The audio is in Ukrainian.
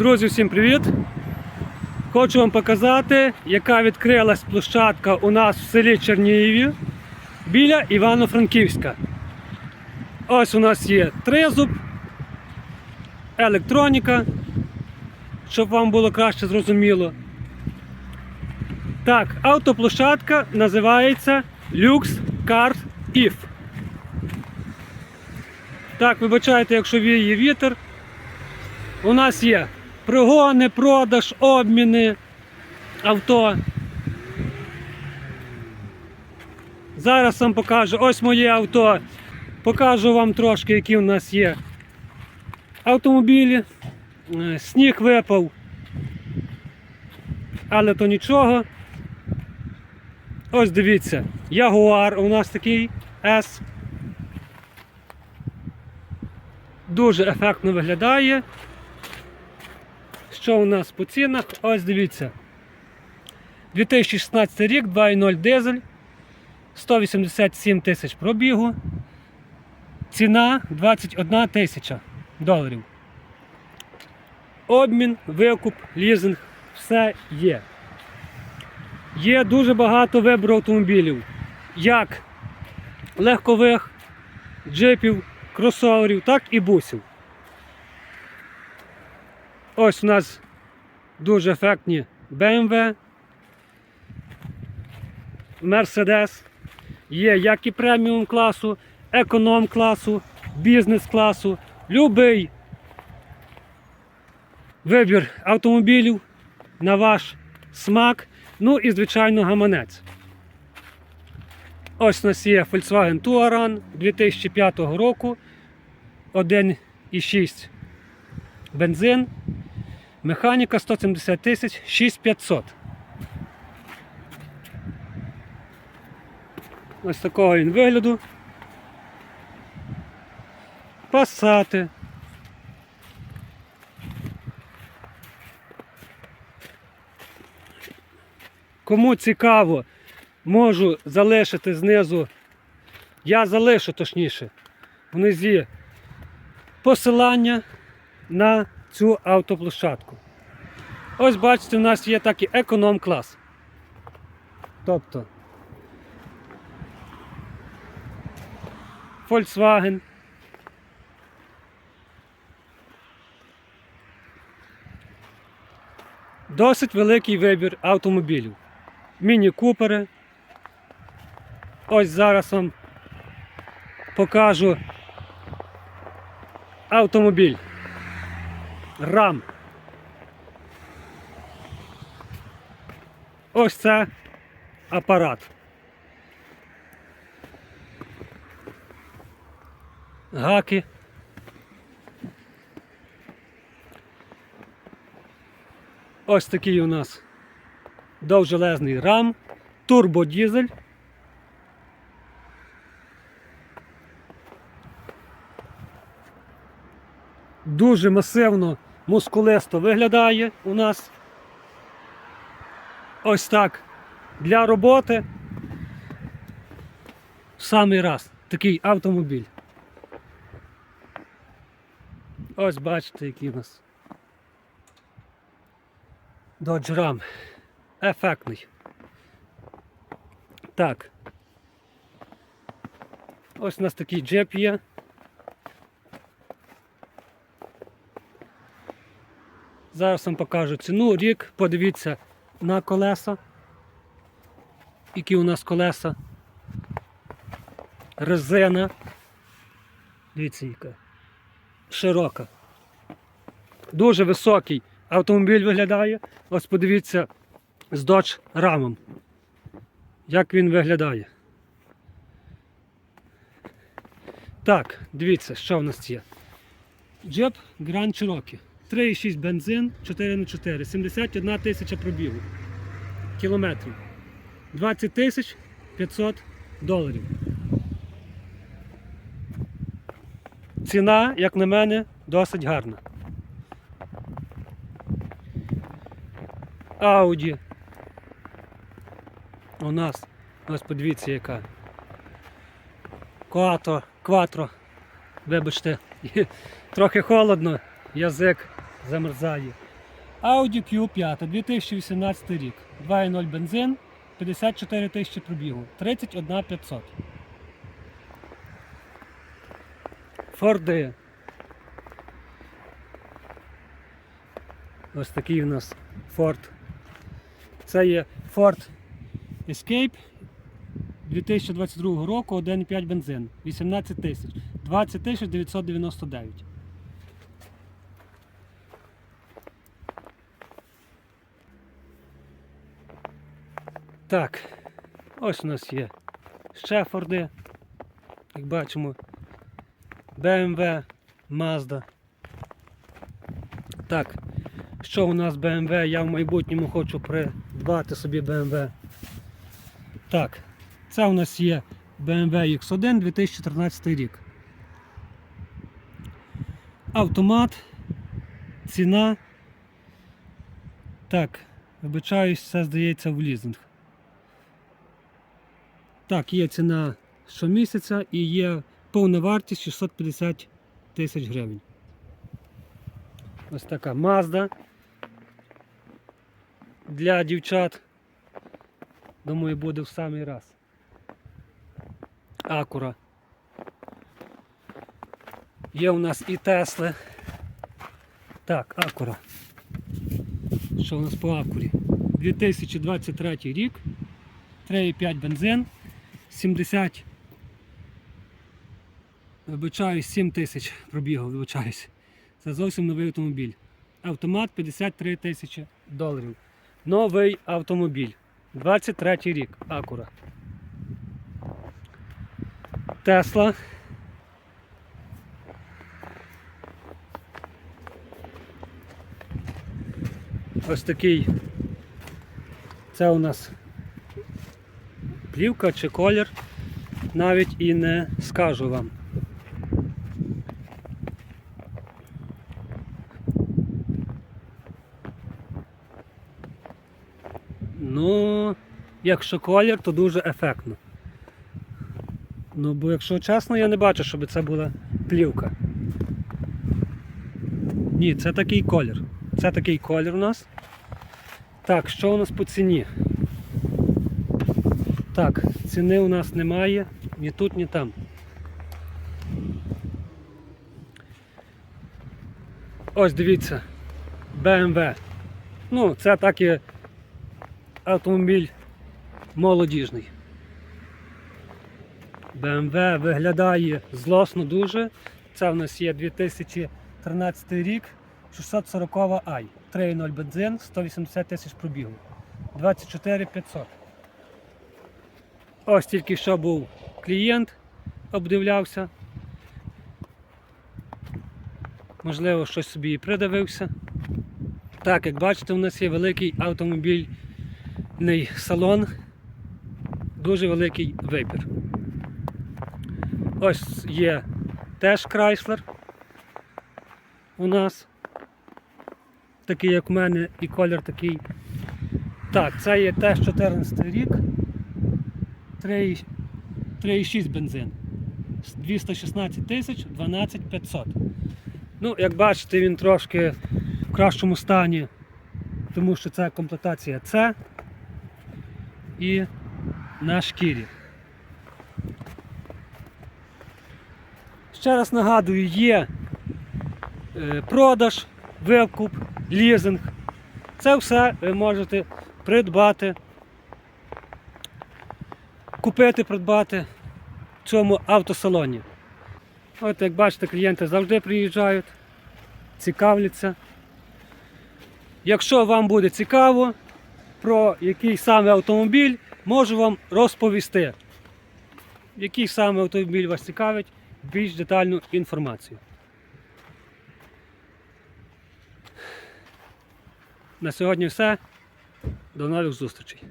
Друзі, всім привіт! Хочу вам показати, яка відкрилась площадка у нас в селі Черніїві біля Івано-Франківська. Ось у нас є тризуб, електроніка, щоб вам було краще зрозуміло. Так, автоплощадка називається Lux Car If. Так, вибачайте, якщо віє вітер. У нас є пригони, продаж, обміни авто. Зараз вам покажу ось моє авто. Покажу вам трошки, які у нас є автомобілі. Е, Сніг випав. Але то нічого. Ось дивіться, Ягуар у нас такий S. Дуже ефектно виглядає. Що у нас по цінах? Ось дивіться. 2016 рік, 2.0 дизель, 187 тисяч пробігу. Ціна 21 тисяча доларів. Обмін, викуп, лізинг, все є. Є дуже багато вибору автомобілів, як легкових, джипів, кросоверів, так і бусів. Ось у нас дуже ефектні BMW, Mercedes. Є як і преміум класу, економ класу, бізнес класу, любий вибір автомобілів на ваш смак. Ну і, звичайно, гаманець. Ось у нас є Volkswagen Touran 2005 року. 1,6 бензин. Механіка 170 тисяч 6500. Ось такого він вигляду. Пасати. Кому цікаво, можу залишити знизу. Я залишу точніше. Внизі посилання на цю автоплощадку. Ось бачите, у нас є такий економ-клас. Тобто Volkswagen. Досить великий вибір автомобілів. Міні-купери. Ось зараз вам покажу автомобіль. Рам. Ось це апарат. Гаки. Ось такий у нас довжелезний рам, турбодізель. Дуже масивно, мускулисто виглядає у нас. Ось так. Для роботи. В самий раз такий автомобіль. Ось бачите, який у нас. Dodge Ram. Ефектний. Так. Ось у нас такий джеп є. Зараз вам покажу ціну. Рік, подивіться на колеса. Які у нас колеса. Резина. Дивіться, яка. Широка. Дуже високий автомобіль виглядає. Ось подивіться з Dodge рамом. Як він виглядає. Так, дивіться, що в нас є. Джеп Grand Cherokee. 3,6 бензин, 4х4, 71 тисяча пробігу. Кілометрів. 20 тисяч 500 доларів. Ціна, як на мене, досить гарна. Ауді. У нас, ось подивіться яка. Кватро, кватро. Вибачте, трохи холодно, язик замерзає. Audi Q5 2018 рік. 2.0 бензин, 54 тисячі пробігу, 31 500. Форди. Ось такий у нас Ford. Це є Ford Escape 2022 року 1,5 бензин. 18 тисяч. 20 тисяч 999. Так, ось у нас є ще Форди. Як бачимо, BMW, Mazda. Так, що у нас BMW? Я в майбутньому хочу придбати собі BMW. Так, це у нас є BMW X1 2014 рік. Автомат, ціна. Так, вибачаюсь, це здається в лізинг. Так, є ціна щомісяця і є повна вартість 650 тисяч гривень. Ось така Mazda для дівчат. Думаю, буде в самий раз. Акура. Є у нас і Тесли. Так, Акура. Що у нас по Акурі? 2023 рік. 3,5 бензин. 70. Вибачаюсь, 7 тисяч пробігав, вибачаюсь. Це зовсім новий автомобіль. Автомат 53 тисячі доларів. Новий автомобіль. 23 рік. Акура. Тесла. Ось такий. Це у нас плівка чи колір. Навіть і не скажу вам. Ну, якщо колір, то дуже ефектно. Ну, бо якщо чесно, я не бачу, щоб це була плівка. Ні, це такий колір. Це такий колір у нас. Так, що у нас по ціні? Так, ціни у нас немає ні тут, ні там. Ось дивіться, BMW. Ну, це так і автомобіль молодіжний. BMW виглядає злосно дуже. Це в нас є 2013 рік, 640 i 3.0 бензин, 180 тисяч пробігу. 24 500. Ось тільки що був клієнт, обдивлявся. Можливо, щось собі і придивився. Так, як бачите, у нас є великий автомобільний салон, дуже великий вибір. Ось є теж Chrysler у нас. Такий, як в мене, і колір такий. Так, це є теж 14 рік. 3 3,6 бензин. 216 тисяч 12 500. Ну, як бачите, він трошки в кращому стані, тому що це комплектація С і на шкірі. Ще раз нагадую, є е, продаж, викуп, лізинг. Це все ви можете придбати, купити, придбати в цьому автосалоні. От як бачите, клієнти завжди приїжджають, цікавляться. Якщо вам буде цікаво про який саме автомобіль, можу вам розповісти, який саме автомобіль вас цікавить, більш детальну інформацію. На сьогодні все. До нових зустрічей.